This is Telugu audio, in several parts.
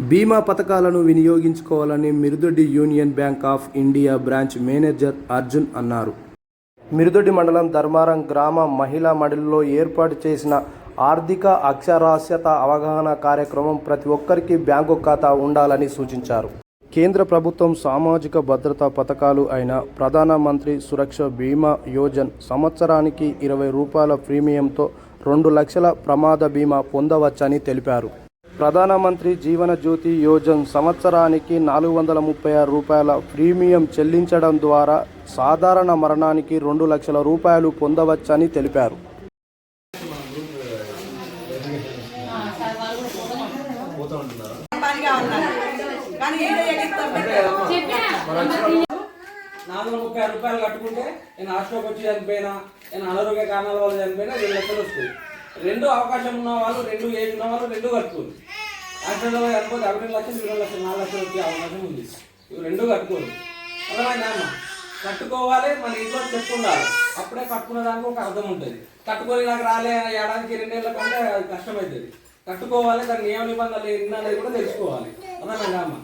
బీమా పథకాలను వినియోగించుకోవాలని Mirudoddi Union Bank of India branch manager Arjun అన్నారు. మిరుదొడ్డి మండలం ధర్మారం గ్రామ మహిళా మండలిలో ఏర్పాటు చేసిన ఆర్థిక అక్షరాస్యత అవగాహన కార్యక్రమం ప్రతి ఒక్కరికి బ్యాంకు ఖాతా ఉండాలని సూచించారు. కేంద్ర ప్రభుత్వం సామాజిక భద్రతా పథకాలు అయిన ప్రధానమంత్రి సురక్ష బీమా యోజన్ సంవత్సరానికి ఇరవై రూపాయల ప్రీమియంతో రెండు లక్షల ప్రమాద బీమా పొందవచ్చని తెలిపారు. ప్రధానమంత్రి జీవన జ్యోతి యోజన్ సంవత్సరానికి నాలుగు వందల ముప్పై ఆరు రూపాయల ప్రీమియం చెల్లించడం ద్వారా సాధారణ మరణానికి రెండు లక్షల రూపాయలు పొందవచ్చని తెలిపారు. నాలుగు ముప్పై రూపాయలు కట్టుకుంటే నేను హాస్టల్కి వచ్చి చనిపోయినా నేను అనారోగ్య కారణాల వల్ల చనిపోయినా రెండు లక్షలు వస్తాయి. రెండు అవకాశం ఉన్న వాళ్ళు రెండు ఏజ్ ఉన్న వాళ్ళు రెండు కట్టుకోండి యాక్సిడెంట్ వల్ల చనిపోతే లక్షలు ఇరవై లక్షలు నాలుగు లక్షలు వచ్చే అవకాశం ఉంది. ఇవి రెండు కట్టుకోండి అర్థమైందా కట్టుకోవాలి మన ఇంట్లో చెప్పు ఉండాలి అప్పుడే కట్టుకున్న దానికి ఒక అర్థం ఉంటుంది. కట్టుకొని నాకు రాలే ఏడాదికి రెండేళ్ళ కంటే అది కష్టమవుతుంది కట్టుకోవాలి దాని నియమ నిబంధనలు ఏంటి అనేది కూడా తెలుసుకోవాలి. అర్థమైందా అమ్మ?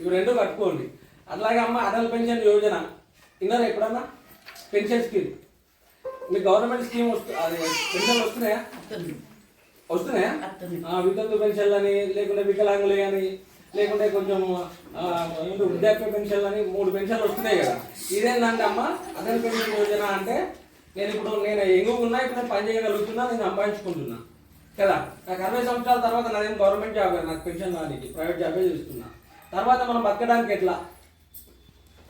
ఇవి రెండు కట్టుకోండి. అట్లాగే అమ్మ అటల్ పెన్షన్ యోజన. విన్నారా ఎప్పుడన్నా? Pension scheme. మీ గవర్నమెంట్ స్కీమ్ వస్తు అది పెన్షన్లు వస్తున్నాయా? వస్తున్నాయా? వితంతు పెన్షన్లు అని లేకుంటే వికలాంగులు అని లేకుంటే కొంచెం ఏంటి వృద్ధాప్య పెన్షన్లు అని మూడు పెన్షన్లు వస్తున్నాయి కదా. ఇదేంటంటే అమ్మ? అటల్ పెన్షన్ యోజన అంటే నేను ఇప్పుడు నేను ఎంగు ఉన్నా ఇప్పుడు నేను పని చేయగలుగుతున్నా నేను సంపాదించుకుంటున్నా. కదా? నాకు అరవై సంవత్సరాల తర్వాత నాదేం గవర్నమెంట్ జాబ్ నాకు పెన్షన్ రానికి ప్రైవేట్ జాబే చేస్తున్నా. తర్వాత మనం బతకడానికి ఎట్లా?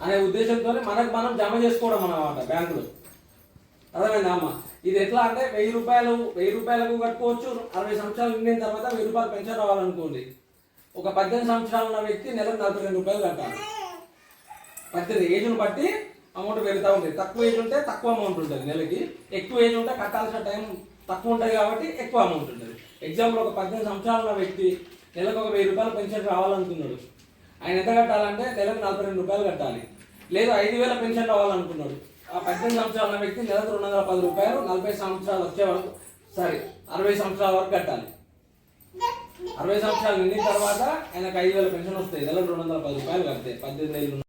అనే ఉద్దేశంతో మనకు మనం జమ చేసుకోవడం అన్నమాట బ్యాంకులో. అర్థమైందా అమ్మ? ఇది ఎట్లా అంటే వెయ్యి రూపాయలు వెయ్యి రూపాయలకు కట్టుకోవచ్చు అరవై సంవత్సరాలు నిండిన తర్వాత వెయ్యి రూపాయలు పెన్షన్ రావాలనుకోండి. ఒక పద్దెనిమిది సంవత్సరాలు ఉన్న వ్యక్తి నెలకు నలభై రెండు రూపాయలు కట్టాలి. పద్దెనిమిది ఏజ్ను బట్టి అమౌంట్ పెరుగుతూ ఉంటుంది. తక్కువ ఏజ్ ఉంటే తక్కువ అమౌంట్ ఉంటుంది నెలకి. ఎక్కువ ఏజ్ ఉంటే కట్టాల్సిన టైం తక్కువ ఉంటుంది కాబట్టి ఎక్కువ అమౌంట్ ఉంటుంది. ఎగ్జాంపుల్ ఒక పద్దెనిమిది సంవత్సరాలు ఉన్న వ్యక్తి నెలకు ఒక వెయ్యి రూపాయలు పెన్షన్ రావాలనుకున్నాడు. ఆయన ఎంత కట్టాలంటే నెలకు నలభై రెండు రూపాయలు కట్టాలి. లేదు ఐదు వేల పెన్షన్ రావాలనుకున్నాడు. ఆ పద్దెనిమిది సంవత్సరాల ఉన్న వ్యక్తి నెలకు రెండు వందల పది రూపాయలు నలభై సంవత్సరాలు వచ్చే వరకు సారీ అరవై సంవత్సరాల వరకు కట్టాలి. అరవై సంవత్సరాలు నిండిన తర్వాత ఆయనకు ఐదు వేల పెన్షన్ వస్తాయి. నెలకు రెండు వందల పది రూపాయలు కడితే పద్దెనిమిది ఏళ్ళు